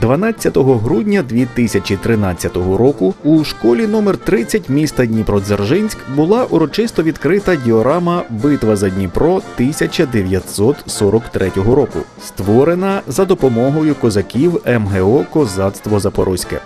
12 грудня 2013 року у школі номер 30 міста Дніпродзержинськ була урочисто відкрита діорама Битва за Дніпро 1943 року, створена за допомогою козаків МГО Козацтво Запорозьке.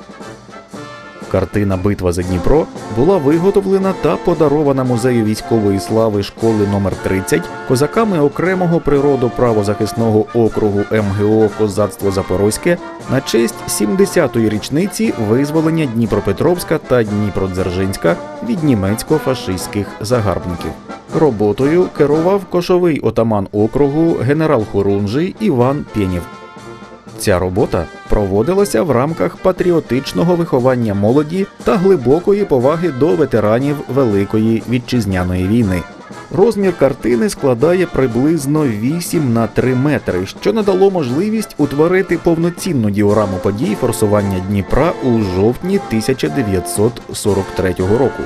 Картина Битва за Дніпро була виготовлена та подарована музею військової слави школи номер 30 козаками окремого природоправозахисного округу МГО Козацтво Запорозьке на честь 70-ї річниці визволення Дніпропетровська та Дніпродзержинська від німецько-фашистських загарбників. Роботою керував кошовий отаман округу генерал Хорунжий Іван Пєнєв. Ця робота проводилася в рамках патріотичного виховання молоді та глибокої поваги до ветеранів Великої вітчизняної війни. Розмір картини складає приблизно 8 на 3 метри, що надало можливість утворити повноцінну діораму подій форсування Дніпра у жовтні 1943 року.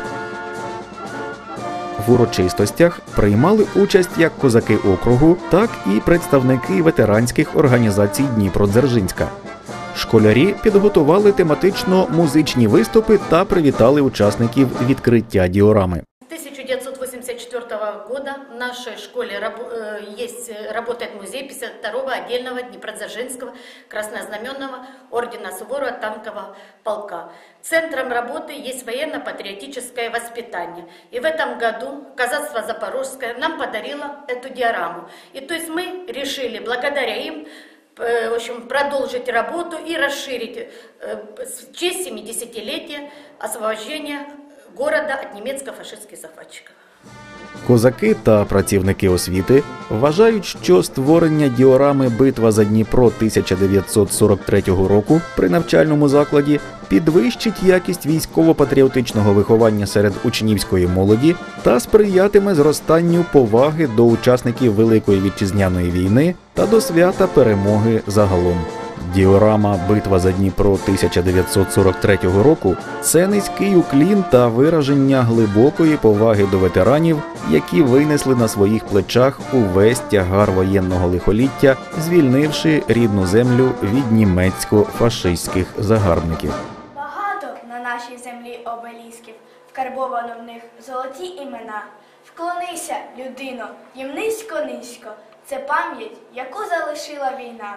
В урочистостях приймали участь як козаки округу, так і представники ветеранських організацій Дніпродзержинська. Школярі підготували тематично музичні виступи та привітали учасників відкриття діорами. С 1984 года в нашей школе рабо- э, есть, э, работает музей 52-го отдельного Днепродзержинского краснознаменного ордена Суворова танкового полка. Центром работы есть военно-патриотическое воспитание. И в этом году Казацтво Запорожское нам подарило эту диораму. И то есть мы решили благодаря им в общем, продолжить работу и расширить э, в честь 70-летия освобождения города от немецко-фашистских захватчиков. Козаки та працівники освіти вважають, що створення діорами Битва за Дніпро 1943 року при навчальному закладі підвищить якість військово-патріотичного виховання серед учнівської молоді та сприятиме зростанню поваги до учасників Великої вітчизняної війни та до свята перемоги загалом. Діорама Битва за Дніпро 1943 року це низький уклін та вираження глибокої поваги до ветеранів, які винесли на своїх плечах увесь тягар воєнного лихоліття, звільнивши рідну землю від німецько-фашистських загарбників. Багато на нашій землі обелісків, вкарбовано в них золоті імена. Вклонися, людино, їм низько-низько. Це пам'ять, яку залишила війна.